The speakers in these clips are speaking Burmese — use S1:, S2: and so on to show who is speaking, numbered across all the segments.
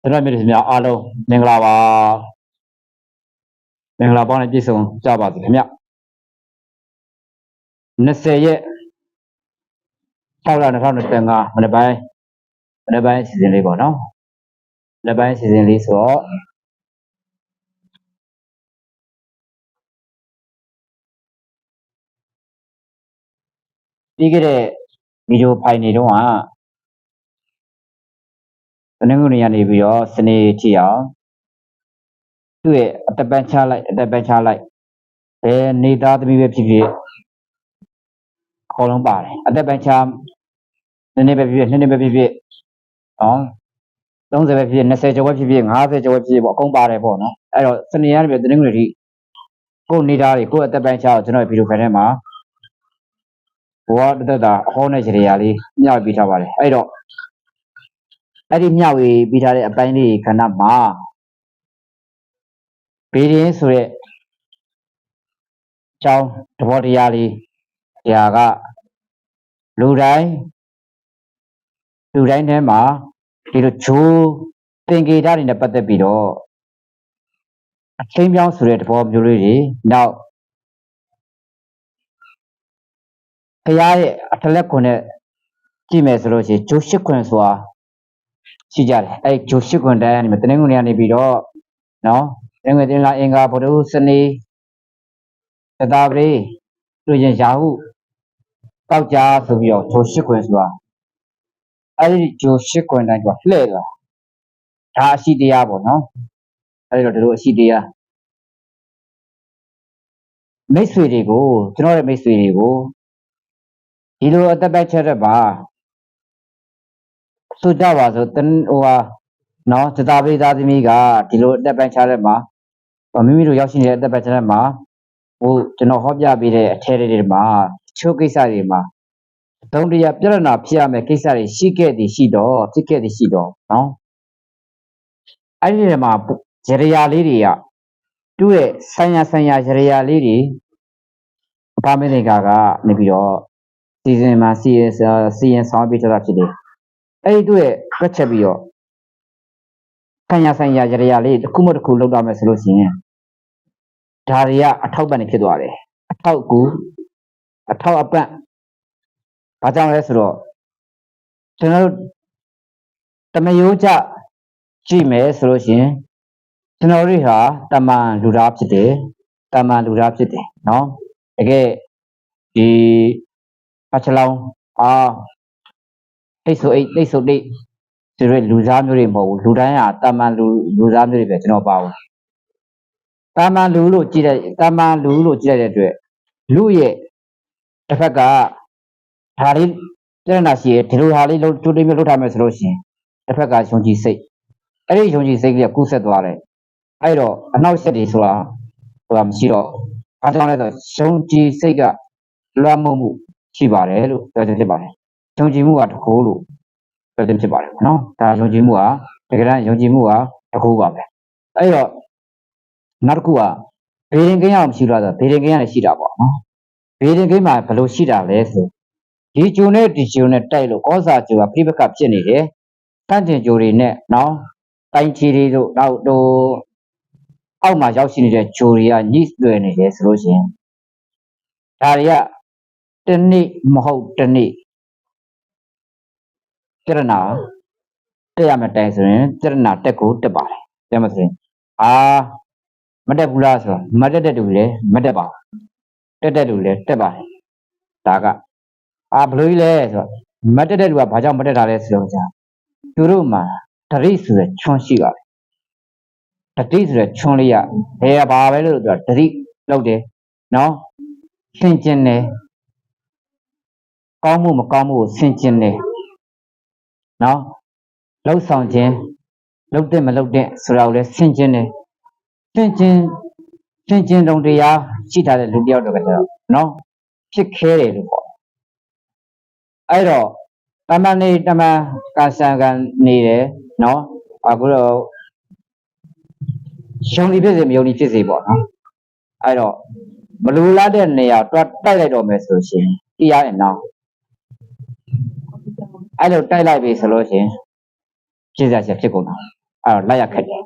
S1: ကျွန်တော်မြစ်များအားလုံးမင်္ဂလာပါမင်္ဂလာပေါင်းနဲ့ပြည့်စုံကြပါစေခင်ဗျ20ရက်6လ2025မနေ့ပိုင်းမနေ့ပိုင်းစီစဉ်လေးပေါ့နော်မနေ့ပိုင်းစီစဉ်လေးဆိုတော့ပြီးခဲ့တဲ့ဗီဒီယိုဖိုင်တွေတုန်းက တနင်္ဂနွေနေ့ကနေပြီးတော့စနေထိအောင်သူ့ရဲ့အတက်ပန်းချလိုက်အတက်ပန်းချလိုက်ဘယ်နေသားသမီးပဲဖြစ်ဖြစ်အကုန်လုံးပါတယ်အတက်ပန်းချနည်းနည်းပဲဖြစ်ဖြစ်နည်းနည်းပဲဖြစ်ဖြစ်ဟော30ပဲဖြစ်ဖြစ်20ကျော်ပဲဖြစ်ဖြစ်50ကျော်ပဲဖြစ်ဖြစ်ပေါ့အကုန်ပါတယ်ပေါ့နော်အဲ့တော့စနေကနေပြီးတနင်္ဂနွေထိကိုယ်နေသားတွေကိုယ်အတက်ပန်းချကိုကျွန်တော်ဗီဒီယိုဖိုင်ထဲမှာဘောတသက်တာအဟောနဲ့ခြေရာလေးမျှဝေပေးထားပါတယ်အဲ့တော့ အဲ့ဒီမျှဝေပေးထားတဲ့အပိုင်းလေးခဏမှာဘေးရင်ဆိုရက်ကျောင်းတဘောတရားလေးတရားကလူတိုင်းလူတိုင်းထဲမှာဒီလိုဂျိုးသင်္ကေတတွေနဲ့ပတ်သက်ပြီးတော့အချင်းပြောင်းဆိုတဲ့တဘောမျိုးလေးတွေနောက်ဘုရားရဲ့အထက်လက်ခွန်နဲ့ကြည့်မယ်ဆိုလို့ရှိရင်ဂျိုးရှစ်ခွန်ဆိုတာ ရှိကြတယ်အဲ့ဂျိုးရှစ်ခွန်တိုင်းကနေတနင်္ဂနွေကနေပြီးတော့နော်တနင်္ဂနွေတင်လာအင်္ဂါဗုဒ္ဓဟူးစနေသတာပတိတွေ့ရင်ရာဟုတောက်ကြဆိုပြီးတော့ဂျိုးရှစ်ခွန်ဆိုတာအဲ့ဒီဂျိုးရှစ်ခွန်တိုင်းကလှဲ့လာဒါအရှိတရားပေါ့နော်အဲ့ဒီတော့ဒီလိုအရှိတရားမိတ်ဆွေတွေကိုကျွန်တော်ရဲ့မိတ်ဆွေတွေကိုဒီလိုအသက်ပတ်ချက်တဲ့ပါ ဆိုကြပါစို့တန်ဟိုဟာနော်သတာပရိသသမီးကဒီလိုအသက်ပတ်ချတဲ့မှာမိမိတို့ရောက်ရှိနေတဲ့အသက်ပတ်ချက်တဲ့မှာဟိုကျွန်တော်ဟောပြပေးတဲ့အထဲတွေမှာချိုးကိစ္စတွေမှာသုံးတရားပြဿနာဖြစ်ရမယ့်ကိစ္စတွေရှိခဲ့သည်ရှိတော့ဖြစ်ခဲ့သည်ရှိတော့နော်အဲ့ဒီထဲမှာဂျရယာလေးတွေကသူ့ရဲ့ဆိုင်ရာဆိုင်ရာဂျရယာလေးတွေဘာမင်းတွေကနေပြီးတော့စီစဉ်မှာစီရင်စီရင်ဆောင်ပေးထားတာဖြစ်တယ် အဲ့ဒီသူ့ရဲ့တွက်ချက်ပြီးတော့ဆိုင်ရာဆိုင်ရာဂျရယာလေးတစ်ခုမှတစ်ခုလောက်တော့မယ်ဆိုလို့ရှိရင်ဒါတွေကအထောက်ပံ့နေဖြစ်သွားတယ်အထောက်ကူအထောက်အပံ့ဘာကြောင့်လဲဆိုတော့ကျွန်တော်တို့တမယိုးကြကြည့်မယ်ဆိုလို့ရှိရင်ကျွန်တော်တို့ဟာတမန်လူသားဖြစ်တယ်တမန်လူသားဖြစ်တယ်နော်တကယ်ဒီအချလောင်းအာ အိတ်ဆိုအိတ်အိတ်ဆိုအိတ်ဆိုရဲလူသားမျိုးတွေမဟုတ်ဘူးလူတိုင်းဟာတမန်လူလူသားမျိုးတွေပဲကျွန်တော်ပါဘူးတမန်လူလို့ကြည့်တဲ့တမန်လူလို့ကြည့်တဲ့အတွက်လူရဲ့တစ်ဖက်ကဒါလေးပြဿနာရှိရဒီလိုဟာလေးလို့တူတူမျိုးလုပ်ထားမယ်ဆိုလို့ရှိရင်တစ်ဖက်ကယုံကြည်စိတ်အဲ့ဒီယုံကြည်စိတ်ကကူးဆက်သွားတယ်အဲ့တော့အနောက်ဆက်တွေဆိုတာဟိုကမရှိတော့အားကြောင့်လဲဆိုယုံကြည်စိတ်ကလွှမ်းမိုးမှုရှိပါတယ်လို့ပြောချင်ဖြစ်ပါတယ် ယုံကြည်မှုကတကူလို့ပြောချင်ဖြစ်ပါတယ်နော်ဒါယုံကြည်မှုကတကယ်တမ်းယုံကြည်မှုကတကူပါပဲအဲ့တော့နောက်တစ်ခုကဘေးရင်ကင်းအောင်မရှိတော့ဆိုဘေးရင်ကင်းရတယ်ရှိတာပေါ့နော်ဘေးရင်ကင်းမှာဘယ်လိုရှိတာလဲဆိုဒီဂျုံနဲ့ဒီဂျုံနဲ့တိုက်လို့ကောစာဂျုံကပြိပခဖြစ်နေတယ်တန့်တင်ဂျုံတွေနဲ့နော်တိုင်းချီတွေတို့နောက်တို့အောက်မှာရောက်ရှိနေတဲ့ဂျိုတွေကညှိတွယ်နေတယ်ဆိုလို့ရှိရင်ဒါတွေကတနေ့မဟုတ်တနေ့ ပြရနာတက်ရမယ့်တိုင်ဆိုရင်ပြရနာတက်ကိုတက်ပါတယ်ပြောမှဆိုရင်အာမတက်ဘူးလားဆိုတော့မတက်တဲ့တူလေမတက်ပါဘူးတက်တဲ့တူလေတက်ပါတယ်ဒါကအာဘလို့ကြီးလဲဆိုတော့မတက်တဲ့လူကဘာကြောင့်မတက်တာလဲဆိုတော့ကြာသူတို့မှာတရိဆိုတဲ့ချွန်ရှိပါတယ်တတိဆိုတဲ့ချွန်လေးရဘယ်ဘာပဲလို့ဆိုတော့တတိလောက်တယ်နော်သင်ကျင်တယ်ကောင်းမှုမကောင်းမှုကိုဆင်ကျင်တယ် နော်လှုပ်ဆောင်ခြင်းလှုပ်တဲ့မလှုပ်တဲ့ဆိုတာကိုလည်းဆင်ကျင်တယ်ဆင်ကျင်ဆင်ကျင်တုံတရားရှိထားတဲ့လူတစ်ယောက်တော့ကတော့နော်ဖြစ်ခဲတယ်လို့ပေါ့အဲ့တော့တမန်နေတမန်ကာဆံကန်နေတယ်နော်အခုတော့ရှုံဒီဖြစ်စေမယုံဒီဖြစ်စေပေါ့နော်အဲ့တော့မလူလားတဲ့နေရာတွတ်တိုက်လိုက်တော့မယ်ဆိုရှင်တရားရဲ့နောက် အဲ့လိုတိုက်လိုက်ပြီဆိုလို့ရှင်ဖြစ်စရာချက်ဖြစ်ကုန်တာအဲ့တော့လိုက်ရခက်တယ်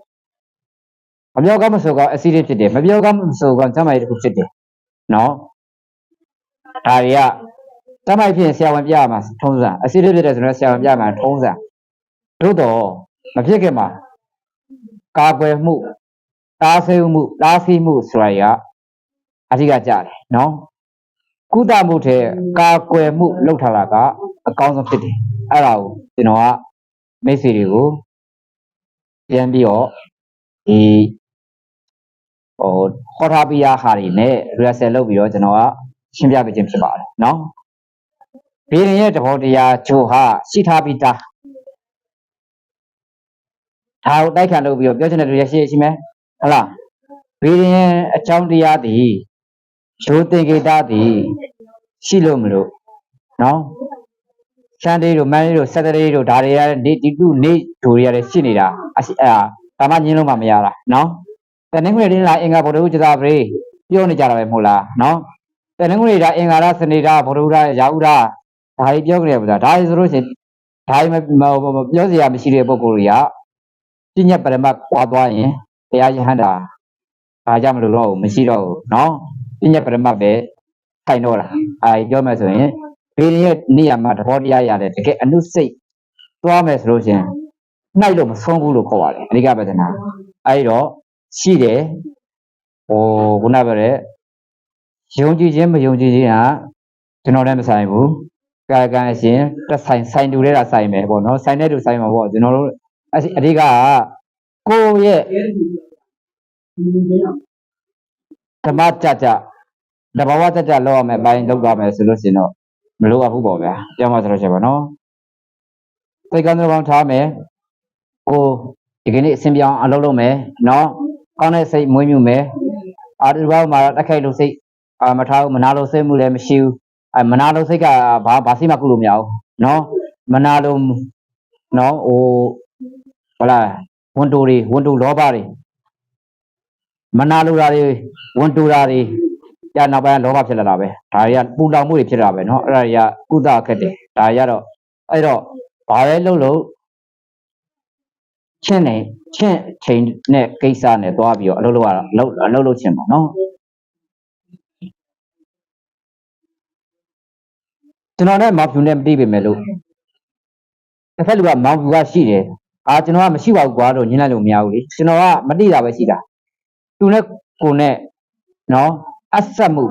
S1: မပြောကောင်းမဆိုကောင်းအစီအဖြစ်တယ်မပြောကောင်းမဆိုကောင်းကျမ်းမာရေးတစ်ခုဖြစ်တယ်နော်ဒါတွေကကျမ်းမာရေးဖြစ်ရင်ဆရာဝန်ပြရမှာထုံးစံအစီအဖြစ်တယ်ဆိုတော့ဆရာဝန်ပြရမှာထုံးစံတို့တော့မဖြစ်ခင်မှာကာကွယ်မှုတားဆီးမှုတားဆီးမှုဆိုတာတွေကအဓိကကြတယ်နော်ကုသမှုထဲကာကွယ်မှုလုပ်ထားတာက အကောင်းဆုံးဖြစ်တယ်အဲ့ဒါကိုကျွန်တော်ကမိတ်ဆွေတွေကိုပြန်ပြီးတော့ဒီဟိုခေါ်ထားပြီးရဟာတွေနဲ့ rehearsal လုပ်ပြီးတော့ကျွန်တော်ကရှင်းပြပေးခြင်းဖြစ်ပါတယ်နော်ဘေးရင်ရဲ့တဘောတရားချို့ဟာရှိထားပြီးသားဒါကိုတိုက်ခံလုပ်ပြီးတော့ပြောချင်တဲ့လူရရှိရရှိမယ်ဟုတ်လားဘေးရင်ရဲ့အကြောင်းတရားတည်ချိုးတင်ကေတာတည်ရှိလို့မလို့နော် ရှမ်းသေးတို့မန်းလေးတို့ဆက်တလေးတို့ဒါတွေရတဲ့နေဒီတုနေဒိုတွေရတယ်ရှိနေတာအရှိအာဒါမှညင်းလို့မှမရတာနော်တနင်္ဂနွေနေ့လာအင်္ဂါဗုဒ္ဓဟူးကျသာပရိပြောနေကြတာပဲမဟုတ်လားနော်တနင်္ဂနွေဒါအင်္ဂါရစနေတာဗုဒ္ဓဟူးရရာဟုရဒါကြီးပြောကြရပါလားဒါကြီးဆိုလို့ရှိရင်ဒါကြီးမမပြောစရာမရှိတဲ့ပုံကိုယ်တွေကပြညတ်ပရမတ်ကွာသွားရင်တရားရဟန္တာဘာကြောင့်မလို့တော့မရှိတော့ဘူးနော်ပြညတ်ပရမတ်ပဲထိုင်တော့တာအဲပြောမယ်ဆိုရင် ဘေးရဲ့နေရာမှာသဘောတရားရတယ်တကယ်အနုစိတ်သွားမယ်ဆိုလို့ရှိရင်နှိုက်လို့မဆုံးဘူးလို့ခေါ်ပါတယ်အဓိကပဒနာအဲဒီတော့ရှိတယ်ဟိုခုနပြောတဲ့ယုံကြည်ခြင်းမယုံကြည်ခြင်းကကျွန်တော်လည်းမဆိုင်ဘူးကာယကံအရှင်တက်ဆိုင်ဆိုင်တူတဲ့တာဆိုင်မယ်ပေါ့နော်ဆိုင်တဲ့တူဆိုင်မှာပေါ့ကျွန်တော်တို့အအဓိကကကိုယ့်ရဲ့ဓမ္မကြကြတဘာဝကြကြလောက်ရမယ်အပိုင်းလောက်သွားမယ်ဆိုလို့ရှိရင်တော့ မလိုအပ်ဘူးပေါ့ဗျာပြောမှဆိုလို့ရှိရင်ပေါ့နော်သိက္ခာတော်ပေါင်းထားမယ်ကိုဒီကနေ့အစဉ်ပြောင်းအလုပ်လုပ်မယ်နော်ကောင်းတဲ့စိတ်မွေးမြူမယ်အာဒီဘောမှာတက်ခိုက်လို့စိတ်အာမထားဘူးမနာလို့စိတ်မှုလည်းမရှိဘူးအဲမနာလို့စိတ်ကဘာဘာစိတ်မှကုလို့မရဘူးနော်မနာလို့နော်ဟိုဟလာဝန်တူတွေဝန်တူလောဘတွေမနာလိုတာတွေဝန်တူတာတွေ ကြနောက်ပိုင်းလောဘဖြစ်လာတာပဲဒါတွေကပူလောင်မှုတွေဖြစ်လာပဲเนาะအဲ့ဒါတွေကကုသခက်တယ်ဒါတွေကတော့အဲ့တော့ဘာလဲလို့လို့ချင်းနေချင်းချိန်နဲ့ကိစ္စနဲ့သွားပြီးတော့အလုပ်လုပ်ရတာအလုပ်အလုပ်လုပ်ချင်းပေါ့နော်ကျွန်တော်နဲ့မောင်ဖြူနဲ့မသိပေမဲ့လို့တစ်ဖက်လူကမောင်ဖြူကရှိတယ်အာကျွန်တော်ကမရှိပါဘူးကွာတော့ညှင်းလိုက်လို့မရဘူးလေကျွန်တော်ကမသိတာပဲရှိတာသူနဲ့ကိုနဲ့နော် အဆက်မှု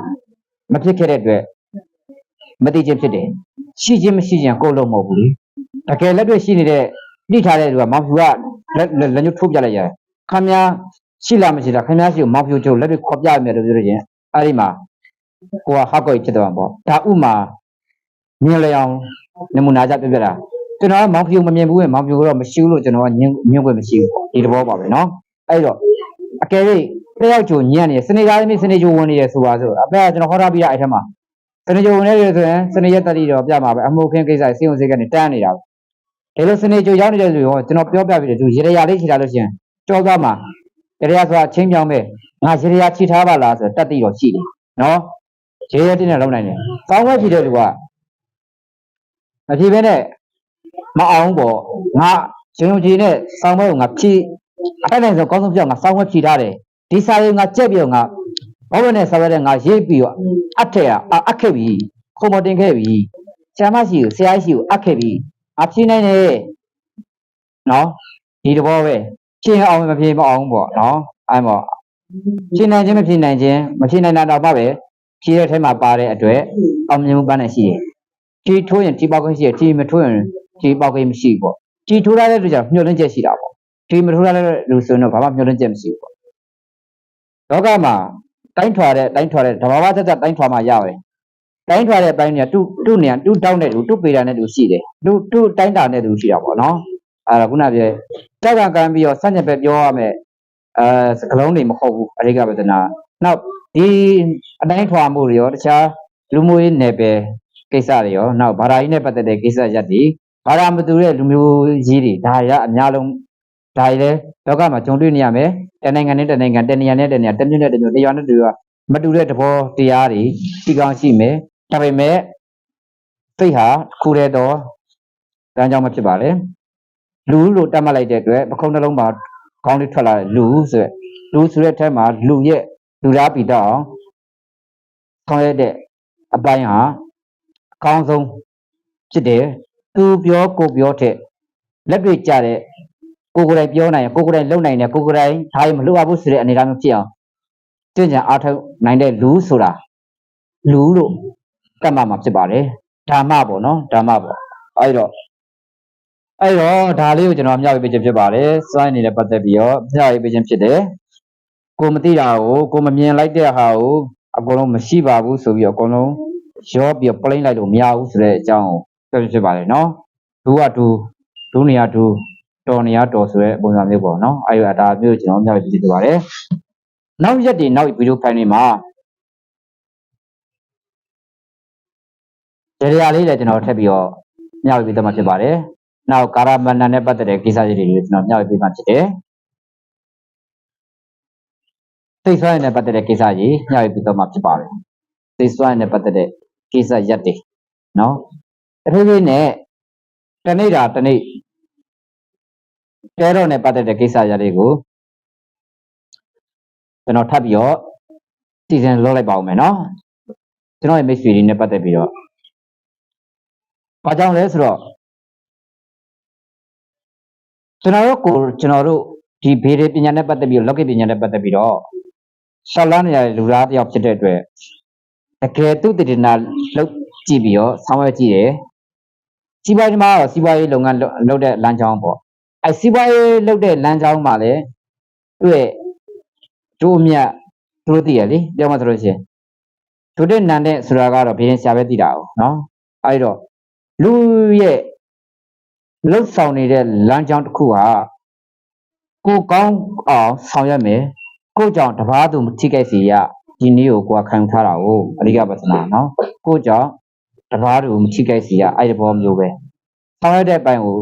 S1: မဖြစ်ခဲ့တဲ့အတွက်မသိချင်းဖြစ်တယ်ရှိချင်းမရှိချင်းကိုယ်လုံးမဟုတ်ဘူးလေတကယ်လက်တွေ့ရှိနေတဲ့နှိထားတဲ့လူကမောင်ဖြူကလက်လက်လက်ညှိုးထိုးပြလိုက်ရတယ်ခမများရှိလားမရှိလားခမများရှိကိုမောင်ဖြူကျုပ်လက်တွေ့ခေါ်ပြရမယ်လို့ပြောလို့ချင်းအဲ့ဒီမှာကိုကဟောက်ကိုဖြစ်သွားမှာပေါ့ဒါဥမာမြင်လျအောင်နမူနာကြပြပြတာကျွန်တော်ကမောင်ဖြူမမြင်ဘူးပဲမောင်ဖြူကတော့မရှိဘူးလို့ကျွန်တော်ကညင်ညင်ွယ်မရှိဘူးဒီတဘောပါပဲเนาะအဲ့တော့အကယ်၍ တယောက်ချိုညံ့နေစနေသားသမီးစနေချိုဝင်နေရဆိုပါဆိုအဖေကကျွန်တော်ဟောထားပြီးရအဲ့ထက်မှာစနေချိုဝင်နေတယ်ဆိုရင်စနေရက်တတိတော့ပြမှာပဲအမှုခင်းကိစ္စစေုံစေကနေတန်းနေတာပဲဒီလိုစနေချိုရောက်နေတယ်ဆိုရင်ကျွန်တော်ပြောပြပြီးတယ်သူရေရရလေးခြေထားလို့ရှိရင်ကြောသွားမှာရေရဆိုတာချင်းပြောင်းပဲငါရေရခြေထားပါလားဆိုတတ်တိတော့ရှိတယ်နော်ရေရတင်းနဲ့လုံးနိုင်တယ်ကောင်းဝဲဖြေတဲ့လူကမဖြေဘဲနဲ့မအောင်ပေါ့ငါရှင်ုံကြီးနဲ့စောင်းဘဲကိုငါဖြေအတိုင်းတိုင်းဆိုကောင်းဆုံးပြောငါစောင်းဘဲဖြေထားတယ် ဒီစာရေးငါကြက်ပြီးတော့ငါဘောဘနဲ့ဆောက်ရတဲ့ငါရေးပြီးတော့အထက်ကအခက်ပြီခုံမတင်ခဲ့ပြီဆရာမရှိကိုဆရာရှိကိုအခက်ပြီအဖြေနိုင်တယ်နော်ဒီတဘောပဲဖြေအောင်မဖြေမအောင်ပေါ့နော်အဲ့ပေါ့ဖြေနိုင်ခြင်းမဖြေနိုင်ခြင်းမဖြေနိုင်တာတော့မှပဲဖြေတဲ့ထဲမှာပါတဲ့အတွက်အောင်မြင်မှုပန်းနဲ့ရှိတယ်ဖြေထိုးရင်ဖြေပေါက်ခွင့်ရှိတယ်ဖြေမထိုးရင်ဖြေပေါက်ခွင့်မရှိဘူးပေါ့ဖြေထိုးရတဲ့လူကြောင့်ညှို့လင့်ချက်ရှိတာပေါ့ဖြေမထိုးရတဲ့လူဆိုရင်တော့ဘာမှညှို့လင့်ချက်မရှိဘူးပေါ့ လောကမှာတိုင်းထွာတဲ့တိုင်းထွာတဲ့ဓမ္မဝါသက်သက်တိုင်းထွာမှရတယ်တိုင်းထွာတဲ့အပိုင်းကတူတူနေတူတောင်းတဲ့လူတူပေတာနဲ့တူရှိတယ်တူတူတိုင်းတာနဲ့တူရှိတာပေါ့နော်အဲ့ဒါခုနပြောတက်ကကမ်းပြီးတော့စัญญပဲပြောရမယ်အဲစကလုံးတွေမဟုတ်ဘူးအရိကပဒနာနောက်ဒီအတိုင်းထွာမှုတွေရောတခြားလူမျိုးရေးနယ်ပယ်ကိစ္စတွေရောနောက်ဘာသာရေးနဲ့ပတ်သက်တဲ့ကိစ္စရပ်တွေဘာသာမတူတဲ့လူမျိုးကြီးတွေဒါရအများလုံး ဒါတွေလည်းလောကမှာကြုံတွေ့နေရမယ်တနိုင်ငံနဲ့တနိုင်ငံတနေရာနဲ့တနေရာတမျိုးနဲ့တမျိုးတရွာနဲ့တရွာမတူတဲ့သဘောတရားတွေရှိကောင်းရှိမယ်ဒါပေမဲ့စိတ်ဟာတစ်ခုတည်းတော့တန်းကြောင့်မဖြစ်ပါလေလူလို့တတ်မှတ်လိုက်တဲ့အတွက်ပခုံးနှလုံးမှာခေါင်းလေးထွက်လာတဲ့လူဆိုရယ်လူဆိုတဲ့အထက်မှာလူရဲ့လူသားပြီးတော့ဆောင်ရတဲ့အပိုင်းဟာအကောင်းဆုံးဖြစ်တယ်သူပြောကိုပြောတဲ့လက်တွေ့ကြတဲ့ ကိုကိုယ်တိုင်ပြောနိုင်ရင်ကိုကိုယ်တိုင်လုပ်နိုင်တယ်ကိုကိုယ်တိုင်ဒါရင်မလုပ်ရဘူးဆိုတဲ့အနေအထားမျိုးဖြစ်အောင်ကျင့်ကြံအားထုတ်နိုင်တဲ့လူဆိုတာလူလို့တတ်မှတ်မှာဖြစ်ပါတယ်ဓမ္မပေါ့နော်ဓမ္မပေါ့အဲ့တော့အဲ့တော့ဒါလေးကိုကျွန်တော်မျှဝေပေးခြင်းဖြစ်ပါတယ်စွမ်းအနေနဲ့ပတ်သက်ပြီးတော့မျှဝေပေးခြင်းဖြစ်တယ်ကိုမသိတာကိုကိုမမြင်လိုက်တဲ့ဟာကိုအကုန်လုံးမရှိပါဘူးဆိုပြီးတော့အကုန်လုံးရောပြီးတော့ပလိမ့်လိုက်လို့မရဘူးဆိုတဲ့အကြောင်းကိုပြောပြဖြစ်ပါတယ်နော်ဒူကဒူဒူနေရဒူ တော်နေရတော်ဆိုတဲ့ပုံစံမျိုးပေါ့နော်အဲ့ဒါဒါမျိုးကျွန်တော်မျှဝေပေးခြင်းဖြစ်ပါတယ်နောက်ရက်တွေနောက်ဗီဒီယိုဖိုင်တွေမှာဒီနေရာလေးလည်းကျွန်တော်ထပ်ပြီးတော့မျှဝေပေးသွားမှာဖြစ်ပါတယ်နောက်ကာရမဏနဲ့ပတ်သက်တဲ့ကိစ္စတွေတွေကျွန်တော်မျှဝေပေးမှဖြစ်တယ်။သိစွမ်းရည်နဲ့ပတ်သက်တဲ့ကိစ္စကြီးမျှဝေပေးတော့မှဖြစ်ပါတယ်။သိစွမ်းရည်နဲ့ပတ်သက်တဲ့ကိစ္စရက်တွေနော်။တဖြည်းဖြည်းနဲ့တနေ့တာတနေ့ တဲတော့နဲ့ပတ်သက်တဲ့ကိစ္စရက်တွေကိုကျွန်တော်ထပ်ပြီးတော့စီစဉ်လုပ်လိုက်ပါဦးမယ်နော်။ကျွန်တော်ရဲ့ mix တွေနဲ့ပတ်သက်ပြီးတော့ဘာကြောင့်လဲဆိုတော့ကျွန်တော်တို့ကိုကျွန်တော်တို့ဒီဘေးရပညာနဲ့ပတ်သက်ပြီးတော့လောကပညာနဲ့ပတ်သက်ပြီးတော့ဆောက်လန်းနေရတဲ့လူသားတစ်ယောက်ဖြစ်တဲ့အတွက်တကယ်သူတည်နာလောက်ကြည့်ပြီးတော့ဆောင်းရွက်ကြည့်တယ်စီးပွားရေးမှာတော့စီးပွားရေးလုပ်ငန်းလုပ်လုပ်တဲ့လမ်းကြောင်းပေါ့ အဲစီးပွားရေးလုပ်တဲ့လမ်းကြောင်းမှာလည်းသူ့ရဲ့တို့အမြတ်သူတို့သိရလေပြောမှဆိုလို့ရှိရင်တို့တဲ့နန်တဲ့ဆိုတာကတော့ဘေးရင်ဆရာပဲသိတာ哦နော်အဲဒီတော့လူရဲ့လှုပ်ဆောင်နေတဲ့လမ်းကြောင်းတစ်ခုဟာကိုကောင်းအောင်ဆောင်ရွက်မယ်ကိုကြောင့်တပားသူမထိခိုက်စေရဒီနည်းကိုကိုယ်ကခံယူထားတာကိုအရိကပဿနာနော်ကိုကြောင့်တပားသူမထိခိုက်စေရအဲ့ဒီဘောမျိုးပဲဆောင်ရွက်တဲ့အပိုင်းကို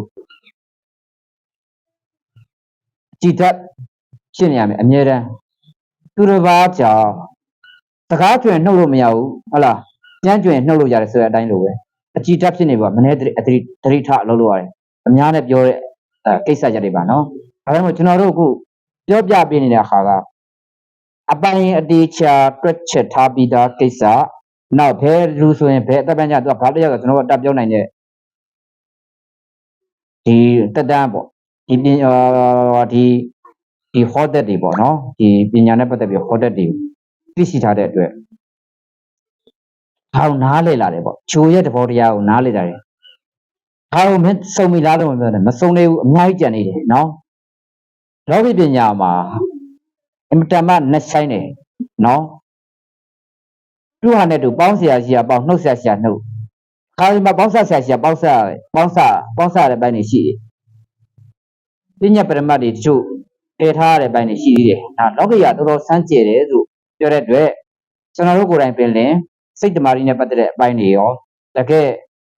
S1: ကြည်တတ်ဖြစ်နေရမယ်အမြဲတမ်းသူတစ်ပါးကြောင့်စကားကျွင်နှုတ်လို့မရဘူးဟုတ်လားကြမ်းကျွင်နှုတ်လို့ရတယ်ဆိုတဲ့အတိုင်းလိုပဲအကြည်တတ်ဖြစ်နေပါမနေ့တရိအတရိတရိထအလုပ်လုပ်ရတယ်အများနဲ့ပြောတဲ့အဲကိစ္စချက်တွေပါနော်။ဒါကြောင့်မို့ကျွန်တော်တို့အခုပြောပြပေးနေတဲ့အခါကအပိုင်းအတေချာတွက်ချက်ထားပြီးသားကိစ္စနောက်ဘယ်လူဆိုရင်ဘယ်အသက်ပန်းကြသူကဘာတရားဆိုကျွန်တော်တို့အတက်ပြောနိုင်တဲ့ဒီတက်တန်းပေါ့ ဒီပညာဒီဒီဟောတက်တွေပေါ့နော်ဒီပညာနဲ့ပတ်သက်ပြီးဟောတက်တွေသိရှိထားတဲ့အတွက်ဟောင်းနားလေလာတယ်ပေါ့ဂျိုရဲ့တဘောတရားကိုနားလေလာတယ်ဟောင်းမင်းစုံမိလားလို့ပြောတယ်မစုံသေးဘူးအများကြီးကြံနေတယ်နော်လောကပညာမှာအမတမနှစ်ဆိုင်တယ်နော်သူ့ဟာနဲ့သူပေါင်းဆရာရှိရပေါင်းနှုတ်ဆရာရှိရနှုတ်ခါဒီမှာပေါင်းဆရာရှိရပေါင်းဆရာပေါင်းဆရာပေါင်းဆရာတဲ့ဘက်နေရှိတယ် ပညာပရမတ်တွေတချို့တည်ထားရတဲ့ဘက်နေရှိသေးတယ်ဒါလောကီကတော်တော်စမ်းကြယ်တယ်လို့ပြောတဲ့အတွက်ကျွန်တော်တို့ကိုယ်တိုင်ပင်လင်စိတ်တမာရီနဲ့ပတ်သက်တဲ့အပိုင်းတွေရောတကယ်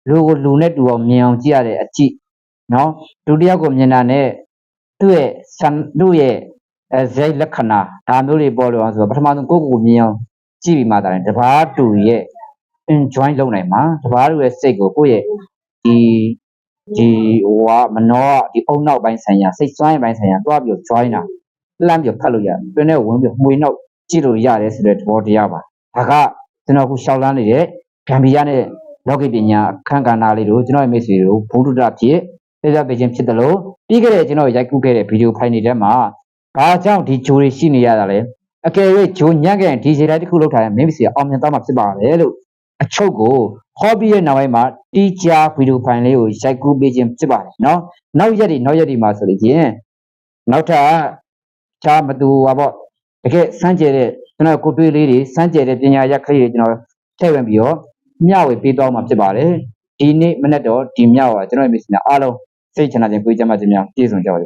S1: လူကိုလူနဲ့တူအောင်မြင်အောင်ကြည့်ရတဲ့အကြည့်နော်လူတစ်ယောက်ကိုမြင်တာနဲ့သူ့ရဲ့ဆံသူ့ရဲ့အဲဇိတ်လက္ခဏာဒါမျိုးတွေပေါ်လို့အောင်ဆိုတော့ပထမဆုံးကိုယ့်ကိုယ်မြင်အောင်ကြည့်ပြီးမှသာတယ်တပားတူရဲ့ enjoy လုပ်နိုင်မှာတပားတူရဲ့စိတ်ကိုကိုယ့်ရဲ့ဒီ ဒီဟိုကမနောကဒီအုံနောက်ပိုင်းဆိုင်ရာစိတ်စွမ်းရပိုင်းဆိုင်ရာတွားပြီး join တာလှမ်းပြီးဖတ်လို့ရတယ်တွင်းနဲ့ဝင်ပြီးမှွေနောက်ကြည့်လို့ရတယ်ဆိုတဲ့သဘောတရားပါဒါကကျွန်တော်အခုရှောက်လန်းနေတဲ့ဂမ်ဘီယာနဲ့လောကီပညာအခန်းကဏ္ဍလေးတို့ကျွန်တော်ရဲ့မိတ်ဆွေတို့ဘုဒ္ဓတဖြစ်ပြပြပေးခြင်းဖြစ်တယ်လို့ပြီးခဲ့တဲ့ကျွန်တော်ရိုက်ကူးခဲ့တဲ့ဗီဒီယိုဖိုင်တွေထဲမှာဘာကြောင့်ဒီဂျိုတွေရှိနေရတာလဲအကယ်၍ဂျိုညံ့ခဲ့ရင်ဒီခြေတိုင်းတစ်ခုလောက်ထားရင်မိတ်ဆွေအောင်မြင်သွားမှာဖြစ်ပါတယ်လို့ အချုပ်ကိုဟောပြီးရဲ့နောက်ပိုင်းမှာတီချာဗီဒီယိုဖိုင်လေးကိုရိုက်ကူးပေးခြင်းဖြစ်ပါတယ်နော်နောက်ရက်ဒီနောက်ရက်ဒီမှာဆိုလို့ချင်းနောက်ထပ်ချာမတူပါပေါ့တကယ်စမ်းကြဲတဲ့ကျွန်တော်ကိုတွေးလေးတွေစမ်းကြဲတဲ့ပညာရခရီးကျွန်တော်ထည့်ဝင်ပြီးတော့မျှဝေပေးသွားမှာဖြစ်ပါတယ်ဒီနေ့မနေ့တော့ဒီမျှဝါကျွန်တော်ရဲ့ mission အားလုံးစိတ်ချနာခြင်းကိုကြမ်းမှခြင်းများပြည့်စုံကြပါစေ